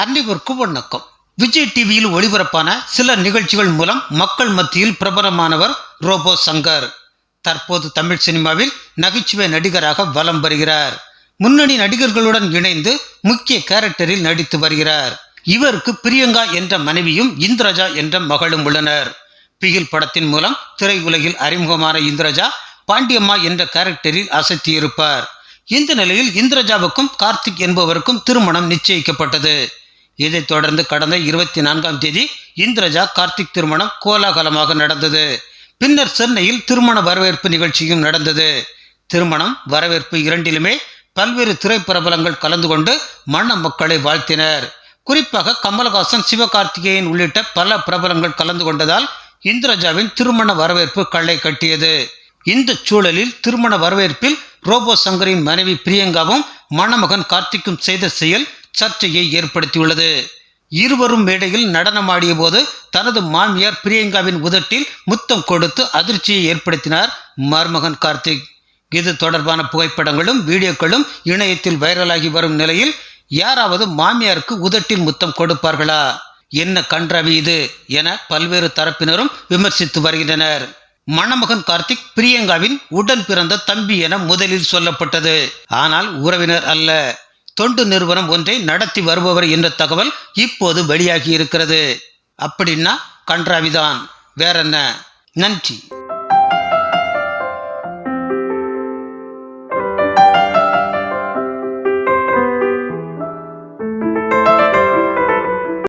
அனைவருக்கு வணக்கம் விஜய் டிவியில் ஒளிபரப்பான சில நிகழ்ச்சிகள் மூலம் மக்கள் மத்தியில் பிரபலமானவர் ரோபோ சங்கர். தற்போது தமிழ் சினிமாவில் நகைச்சுவை நடிகராக வலம் வருகிறார். முன்னணி நடிகர்களுடன் இணைந்து முக்கிய கேரக்டரில் நடித்து வருகிறார். இவருக்கு பிரியங்கா என்ற மனைவியும் இந்திரஜா என்ற மகளும் உள்ளனர். பிகில் படத்தின் மூலம் திரையுலகில் அறிமுகமான இந்திரஜா பாண்டியம்மா என்ற கேரக்டரில் அசத்தியிருப்பார். இந்த நிலையில் இந்திரஜாவுக்கும் கார்த்திக் என்பவருக்கும் திருமணம் நிச்சயிக்கப்பட்டது. இதைத் தொடர்ந்து கடந்த இருபத்தி நான்காம் தேதி இந்திரஜா கார்த்திக் திருமணம் கோலாகலமாக நடந்தது. பின்னர் சென்னையில் திருமண வரவேற்பு நிகழ்ச்சியும் நடந்தது. திருமணம் வரவேற்பு இரண்டிலுமே பல்வேறு திரைப்பிரபலங்கள் கலந்து கொண்டு மண மக்களை வாழ்த்தினர். குறிப்பாக கமலஹாசன் சிவகார்த்திகேயன் உள்ளிட்ட பல பிரபலங்கள் கலந்து கொண்டதால் இந்திரஜாவின் திருமண வரவேற்பு களை கட்டியது. இந்த சூழலில் திருமண வரவேற்பில் ரோபோ சங்கரின் மனைவி பிரியங்காவும் மணமகன் கார்த்திக்கும் செய்த செயல் சர்ச்சையை ஏற்படுத்தியுள்ளது. இருவரும் மேடையில் நடனமாடிய போது தனது மாமியார் பிரியங்காவின் உதட்டில் முத்தம் கொடுத்து அதிர்ச்சியை ஏற்படுத்தினார் மருமகன் கார்த்திக். இது தொடர்பான புகைப்படங்களும் வீடியோக்களும் இணையத்தில் வைரலாகி வரும் நிலையில் யாராவது மாமியாருக்கு உதட்டில் முத்தம் கொடுப்பார்களா? என்ன கன்றவி இது என பல்வேறு தரப்பினரும் விமர்சித்து வருகின்றனர். மணமகன் கார்த்திக் பிரியங்காவின் உடன் பிறந்த தம்பி என முதலில் சொல்லப்பட்டது. ஆனால் உறவினர் அல்ல. தொண்டு நிறுவனம் ஒன்றை நடத்தி வருபவர் என்ற தகவல் இப்போது வெளியாகி இருக்கிறது. அப்படின்னா கன்றாவிதான். வேறென்ன? நன்றி.